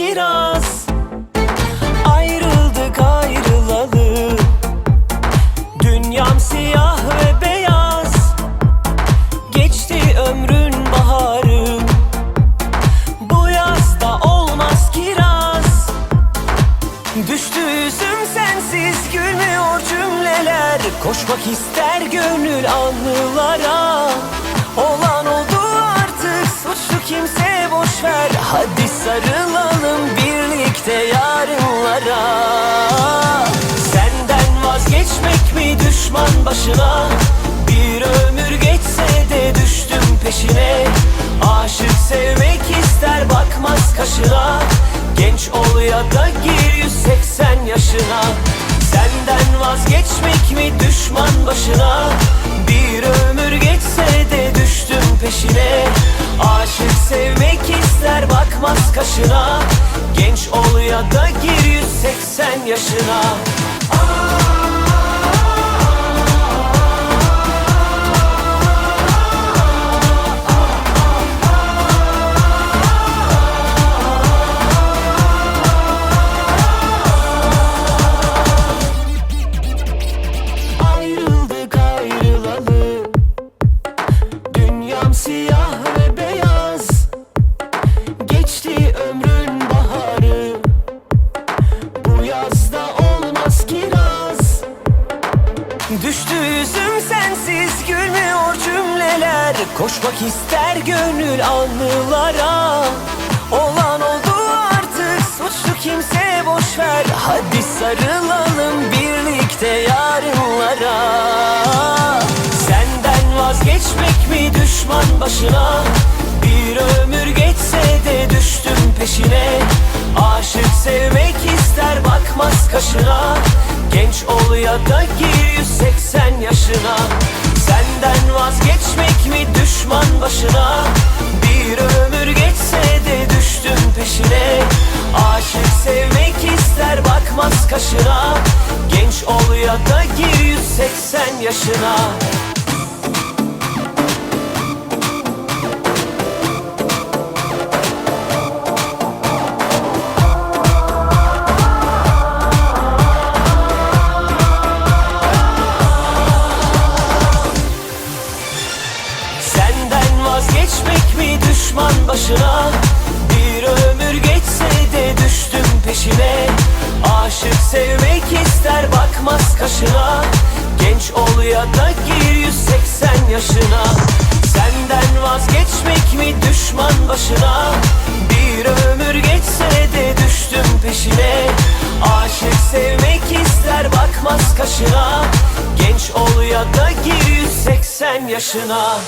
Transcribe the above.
Kiraz. Ayrıldık ayrılalı. Dünyam siyah ve beyaz. Geçti ömrün baharı. Bu yazda olmaz kiraz. Düştü yüzüm sensiz gülmüyor cümleler. Koşmak ister gönül anılara. Olan ver Hadi sarılalım birlikte yarınlara. Senden vazgeçmek mi düşman başına? Bir ömür geçse de düştüm peşine. Aşık sevmek ister bakmaz kaşına. Genç ol ya da gir 180 yaşına. Senden vazgeçmek mi düşman başına? Bir ömür geçse yaşına Koşmak ister gönül anılara Olan oldu artık suçlu kimse boş ver. Hadi sarılalım birlikte yarınlara. Senden vazgeçmek mi düşman başına? Bir ömür geçse de düştüm peşine. Aşık sevmek ister bakmaz kaşına. Genç ol ya da gir 180 yaşına Senden vazgeçmek mi düşman başına? Bir ömür geçse de düştüm peşine. Aşık sevmek ister bakmaz kaşına. Genç ol ya da gir 180 yaşına başına. Bir ömür geçse de düştüm peşine. Aşık sevmek ister bakmaz kaşına. Genç ol ya da gir 180 yaşına. Senden vazgeçmek mi düşman başına? Bir ömür geçse de düştüm peşine. Aşık sevmek ister bakmaz kaşına. Genç ol ya da gir 180 yaşına